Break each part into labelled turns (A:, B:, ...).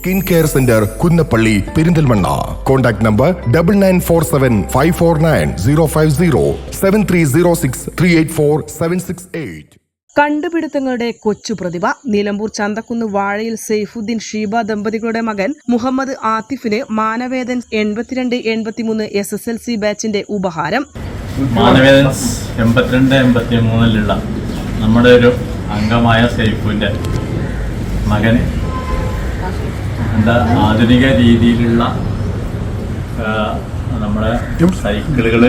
A: Skin care centre Kunnappally Perinthalmanna. Contact number double nine four seven five four nine zero five zero seven three zero six three eight four seven six eight
B: കണ്ടുപിടുത്തങ്ങളുടെ കൊച്ചു പ്രതിഭ നിലമ്പൂർ ചന്തക്കുന്ന് വാഴയിൽ സെയ്ഫുദ്ദീൻ ഷീബ ദമ്പതികളുടെ മകൻ മുഹമ്മദ് ആത്തിഫിന് മാനവേദൻ എൺപത്തിരണ്ട് എൺപത്തിമൂന്ന് S S L C ബാച്ചിന്റെ ഉപഹാരം.
C: മാനവേദൻസ് എൺപത്തിരണ്ട് എൺപത്തി മൂന്നിലുള്ള നമ്മുടെ ഒരു അംഗമായ സെയ്ഫുന്റെ മകന്. എന്താ ആധുനിക രീതിയിലുള്ള നമ്മുടെ സൈക്കിളുകൾ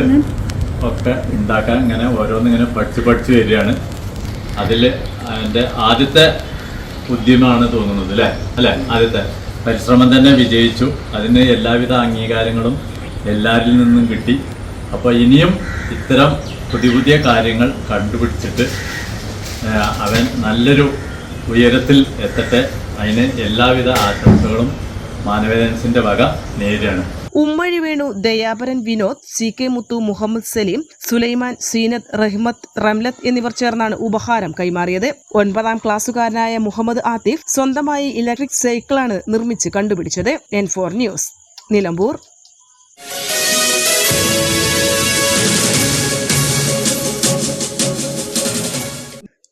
C: ഒക്കെ ഉണ്ടാക്കാൻ ഇങ്ങനെ ഓരോന്നിങ്ങനെ പഠിച്ച് പഠിച്ച് വരികയാണ്. അതിൽ അതിന്റെ ആദ്യത്തെ ഉദ്യമമാണ് തോന്നുന്നത് അല്ലേ? അല്ലേ? ആദ്യത്തെ. പരിശ്രമം തന്നെ വിജയിച്ചു. അതിന് എല്ലാവിധ അംഗീകാരങ്ങളും എല്ലാവരിൽ നിന്നും കിട്ടി. അപ്പോൾ ഇനിയും ഇത്തരം പുതിയ പുതിയ കാര്യങ്ങൾ കണ്ടുപിടിച്ചിട്ട് അവൻ നല്ലൊരു ഉയരത്തിൽ എത്തട്ടെ. അതിന് എല്ലാവിധ ആശംസകളും മാനവേദൻസിന്റെ വക നേരിടാണ്
B: ഉമ്മഴി വേണു ദയാപരൻ വിനോദ് സി കെ മുത്തു മുഹമ്മദ് സലീം സുലൈമാൻ സീനത്ത് റഹ്മത്ത് റംലത്ത് എന്നിവർ ചേർന്നാണ് ഉപഹാരം കൈമാറിയത്. ഒൻപതാം ക്ലാസ്സുകാരനായ മുഹമ്മദ് ആത്തിഫ് സ്വന്തമായി ഇലക്ട്രിക് സൈക്കിളാണ് നിർമ്മിച്ച് കണ്ടുപിടിച്ചത്. N four news Nilambur.